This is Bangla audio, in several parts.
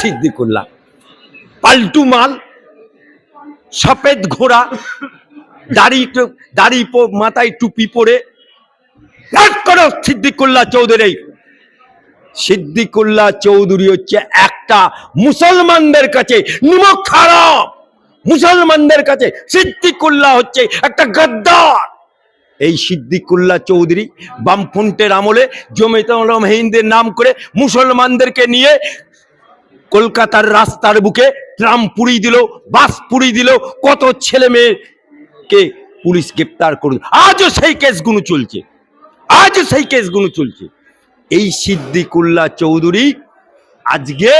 সিদ্দিকুল্লাহ পাল্টু মাল সফেদ ঘোড়া, দাড়ি দাড়ি মাথায় টুপি পরে। এক করো সিদ্দিকুল্লাহ চৌধুরী। সিদ্দিকুল্লাহ চৌধুরী হচ্ছে একটা মুসলমানদের কাছে নিমক খারাপ। মুসলমানদের কাছে সিদ্দিকুল্লাহ হচ্ছে একটা গদ্দার। এই সিদ্দিকুল্লাহ চৌধুরী বামফ্রন্টের আমলে জমিতে হিন্দের নাম করে মুসলমানদেরকে নিয়ে কলকাতার রাস্তার বুকে ট্রাম পুড়িয়ে দিল, বাস পুড়িয়ে দিল, কত ছেলে মেয়েকে পুলিশ গ্রেপ্তার করল। আজও সেই কেসগুলো চলছে। আজও সেই কেসগুলো চলছে। এই সিদ্দিকুল্লাহ চৌধুরী আজকে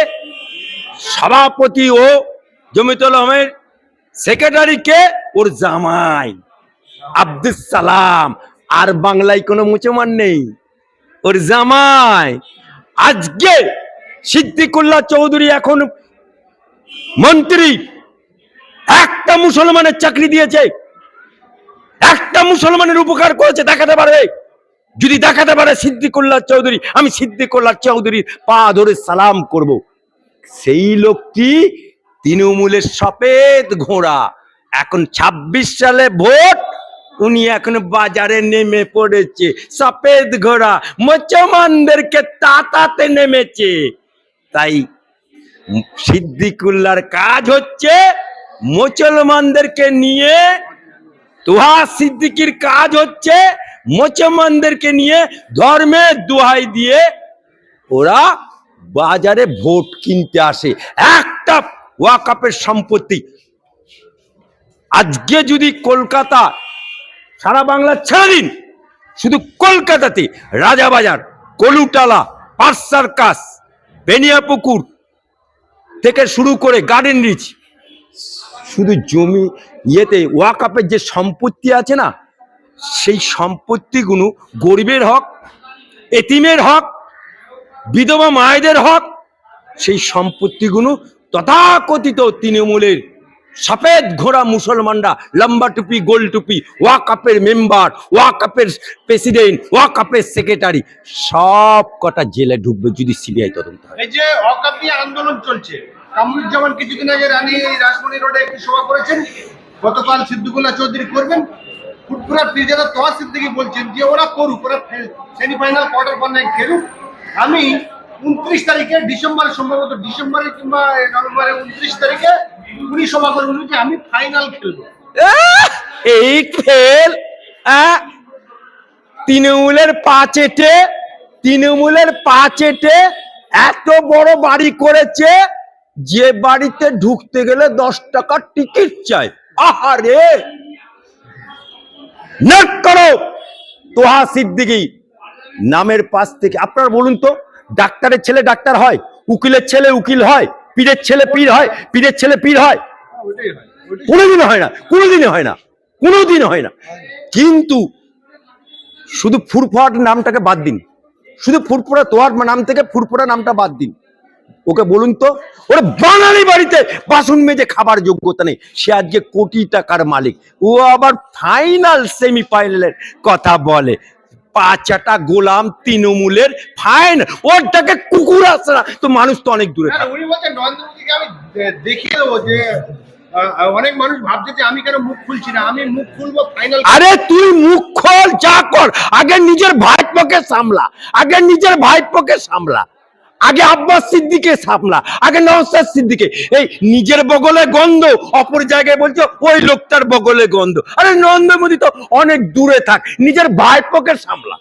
সভাপতি ও জমিতুল আহমেদ সেক্রেটারিকে ওর জামাই। আব্দুল সালাম। আর বাংলায় কোনো মুসলমান নেই। ওর জামাই। আজকে সিদ্দিকুল্লাহ চৌধুরী এখন মন্ত্রী। একটা মুসলমানের চাকরি দিয়েছে। একটা মুসলমানের উপকার করেছে, দেখাতে পারবে যদি দেখাতে পারে সিদ্দিকুল্লাহ চৌধুরী, আমি সিদ্দিকুল্লাহ চৌধুরীর পা ধরে সালাম করব। সেই লোকটি তৃণমূলের সফেদ ঘোড়া। এখন ২৬ সালে ভোট উনি এখন বাজারে নেমে পড়েছে। সফেদ ঘোড়া মুসলমানদেরকে তাতাতে নেমেছে। তাই সিদ্দিকুল্লার কাজ হচ্ছে মুসলমানদেরকে নিয়ে তোহা সিদ্দিকির কাজ হচ্ছে মুসলমানদেরকে নিয়ে ধর্মের দোহাই দিয়ে ওরা বাজারে ভোট কিনতে আসে। একটা ওয়াকাপের সম্পত্তি। আজকে যদি কলকাতা সারা বাংলা ছেড়ে দিন শুধু কলকাতাতে রাজাবাজার, কলুটালা, পার্স সার্কাস, বেনিয়াপুকুর থেকে শুরু করে গার্ডেন রিচ। শুধু জমি, ইয়েতে ওয়াকাপের যে সম্পত্তি আছে না, সেই সম্পত্তিগুলো গরিবের হক, এতিমের হক, বিধবা মায়েদের হক, সেই সম্পত্তিগুলো তথাকথিত তৃণমূলের সফেদ ঘোড়া মুসলমানরা, লম্বা টুপি, গোল টুপি ওয়াকাপের মেম্বার ওয়াকাপের প্রেসিডেন্ট ওয়াকাপের সেক্রেটারি, সব কটা জেলে ঢুকবে যদি সিবিআই তদন্ত হয়। এই যে অকাপ নিয়ে আন্দোলন চলছে, কামরুজ্জামান কিছুদিন আগে রানী রাসমণি রোডে একটি সভা করেছেন, গতকাল সিদ্দিকুল্লাহ চৌধুরী করবেন, ফুটপুরা ফিরজাদা তোয়া সিদ্দিকি বলছেন যে ওরা করুক, ওরা সেমিফাইনাল, কোয়ার্টার ফাইনাল খেলুক। আমি উনত্রিশ তারিখে ডিসেম্বরে, সম্ভবত ডিসেম্বরে কিংবা নভেম্বরে উনত্রিশ তারিখে উনি সভা করবেন যে আমি ফাইনাল খেলব এই আহ! তৃণমূলের পাচেটে তৃণমূলের পাচেটে এত বড় বাড়ি করেছে যে বাড়িতে ঢুকতে গেলে দশ টাকার টিকিট চাই আহারে নাক করো, তোহা সিদ্দিকি নামের পাশ থেকে, আপনার বলুন তো, ডাক্তারের ছেলে ডাক্তার হয়, উকিলের ছেলে উকিল হয় পীরের ছেলে পীর হয়, পীরের ছেলে পীর হয়। ওইটাই হয় না, কোনোদিনও হয় না কোনোদিন হয় না। কিন্তু শুধু ফুরফুরাট নামটাকে বাদ দিন। শুধু ফুরফুরা তোয়ার নাম থেকে ফুরফুরা নামটা বাদ দিন। ওকে বলুন তো, ওরা বাঙালি বাড়িতে বাসন মেজে খাবার যোগ্যতা নেই। সে আজকে কোটি টাকার মালিক। ও আবার ফাইনাল সেমিফাইনালের কথা বলে। পাঁচাটা গোলাম তৃণমূলের ফাইন ওরটাকে কুকুর আসে না। তো মানুষ তো অনেক দূরে উনি বলছেন নরেন্দ্র মোদীকে আমি দেখিয়ে দেবো যে অনেক মানুষ ভাবছে যে আমি কেন মুখ খুলছি না আমি মুখ খুলবো ফাইনাল আরে তুই মুখ খোল যা কর। আগে নিজের ভাইপোকে সামলা আগে নিজের ভাইপোকে সামলা। আগে আব্বাস সিদ্দিকে সামলা, আগে নওসাদ সিদ্দিকে। এই নিজের বগলে গন্ধ, অপর জায়গায় বলছো, ওই লোকটার বগলে গন্ধ। আরে নরেন্দ্র মোদী তো অনেক দূরে থাক, নিজের ভাইপোকে সামলা।